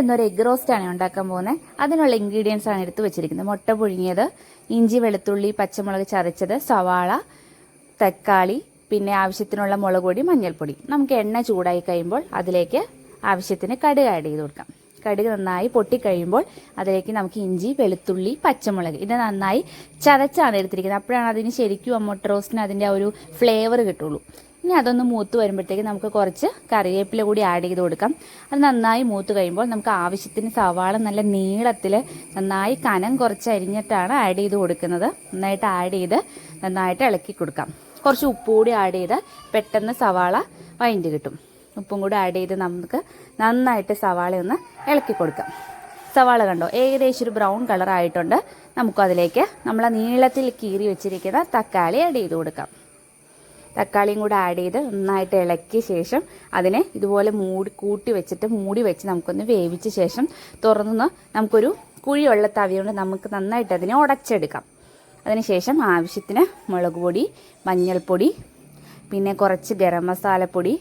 ഇന്നൊരു egg roast ആണ് ഉണ്ടാക്കാൻ പോകുന്നത് അതിനുള്ള ഇൻഗ്രീഡിയൻസ് ആണ് എടുത്തു വെച്ചിരിക്കുന്നത്. മുട്ട പുഴുങ്ങിയത് ഇഞ്ചി വെളുത്തുള്ളി പച്ചമുളക് ചതച്ചത് സവാള തക്കാളി പിന്നെ ആവശ്യത്തിനുള്ള മുളക് പൊടി മഞ്ഞൾപ്പൊടി. നമുക്ക് എണ്ണ ചൂടായി കഴിയുമ്പോൾ അതിലേക്ക് ആവശ്യത്തിന് കടുക് ആഡ് ചെയ്ത് കൊടുക്കാം. കടുക് നന്നായി പൊട്ടിക്കഴിയുമ്പോൾ അതിലേക്ക് നമുക്ക് ഇഞ്ചി വെളുത്തുള്ളി പച്ചമുളക് ഇത് നന്നായി ചതച്ചാണ് എടുത്തിരിക്കുന്നത്. അപ്പോഴാണ് അതിന് ശരിക്കും മുട്ട റോസ്റ്റിന് അതിന്റെ ഒരു ഫ്ലേവർ കിട്ടുള്ളൂ. ഇനി അതൊന്ന് മൂത്ത് വരുമ്പോഴത്തേക്ക് നമുക്ക് കുറച്ച് കറിവേപ്പില കൂടി ആഡ് ചെയ്ത് കൊടുക്കാം. അത് നന്നായി മൂത്ത് കഴിയുമ്പോൾ നമുക്ക് ആവശ്യത്തിന് സവാള നല്ല നീളത്തിൽ നന്നായി കനം കുറച്ച് അരിഞ്ഞിട്ടാണ് ആഡ് ചെയ്ത് കൊടുക്കുന്നത്. നന്നായിട്ട് ആഡ് ചെയ്ത് നന്നായിട്ട് ഇളക്കി കൊടുക്കാം. കുറച്ച് ഉപ്പ് കൂടി ആഡ് ചെയ്ത് പെട്ടെന്ന് സവാള വൈൻഡ് കിട്ടും. ഉപ്പും കൂടി ആഡ് ചെയ്ത് നമുക്ക് നന്നായിട്ട് സവാള ഒന്ന് ഇളക്കി കൊടുക്കാം. സവാള കണ്ടോ? ഏകദേശം ഒരു ബ്രൗൺ കളർ ആയിട്ടുണ്ട്. നമുക്കതിലേക്ക് നമ്മൾ നീളത്തിൽ കീറി വെച്ചിരിക്കുന്ന തക്കാളി ആഡ് ചെയ്ത് കൊടുക്കാം. തക്കാളിയും കൂടെ ആഡ് ചെയ്ത് നന്നായിട്ട് ഇളക്കിയ ശേഷം അതിനെ ഇതുപോലെ മൂടി കൂട്ടി വെച്ചിട്ട് മൂടി വെച്ച് നമുക്കൊന്ന് വേവിച്ച ശേഷം തുറന്ന് നമുക്കൊരു കുഴിയുള്ള തവി കൊണ്ട് നമുക്ക് നന്നായിട്ട് അതിനെ ഉടച്ചെടുക്കാം. അതിനുശേഷം ആവശ്യത്തിന് മുളക് പൊടി മഞ്ഞൾപ്പൊടി പിന്നെ കുറച്ച് ഗരം മസാലപ്പൊടി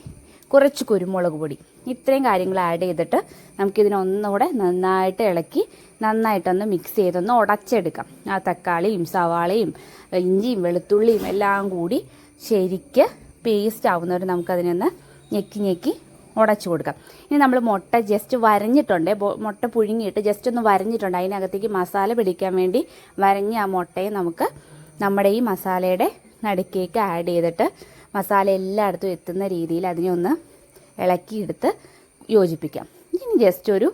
കുറച്ച് കുരുമുളക് പൊടി. ഇത്രയും കാര്യങ്ങൾ ആഡ് ചെയ്തിട്ട് നമുക്കിതിനൊന്നുകൂടെ നന്നായിട്ട് ഇളക്കി നന്നായിട്ടൊന്ന് മിക്സ് ചെയ്തൊന്ന് ഉടച്ചെടുക്കാം. ആ തക്കാളിയും സവാളയും ഇഞ്ചിയും വെളുത്തുള്ളിയും എല്ലാം കൂടി ശരിക്ക് പേസ്റ്റ് ആവുന്നവരെ നമുക്കതിനൊന്ന് ഞെക്കി ഞെക്കി ഉടച്ചു കൊടുക്കാം. ഇനി നമ്മൾ മുട്ട ജസ്റ്റ് വരഞ്ഞിട്ടുണ്ട്. മുട്ട പുഴുങ്ങിയിട്ട് ജസ്റ്റ് ഒന്ന് വരഞ്ഞിട്ടുണ്ട്. അതിനകത്തേക്ക് മസാല പിടിക്കാൻ വേണ്ടി വരഞ്ഞ് ആ മുട്ടയെ നമുക്ക് നമ്മുടെ ഈ മസാലയുടെ നടുക്കേക്ക് ആഡ് ചെയ്തിട്ട് മസാല എല്ലായിടത്തും എത്തുന്ന രീതിയിൽ അതിനെ ഒന്ന് ഇളക്കിയെടുത്ത് യോജിപ്പിക്കാം. ഇനി ജസ്റ്റ് ഒരു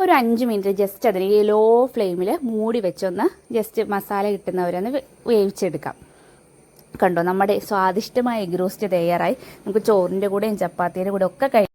ഒരു അഞ്ച് മിനിറ്റ് ജസ്റ്റ് അതിനെ ലോ ഫ്ലെയിമിൽ മൂടി വെച്ചൊന്ന് ജസ്റ്റ് മസാല കിട്ടുന്നവരൊന്ന് വേവിച്ചെടുക്കാം. കണ്ടോ? നമ്മുടെ സ്വാദിഷ്ടമായ എഗ് റോസ്റ്റ് തയ്യാറായി. നമുക്ക് ചോറിന്റെ കൂടെയും ചപ്പാത്തിയുടെ കൂടെ ഒക്കെ കഴി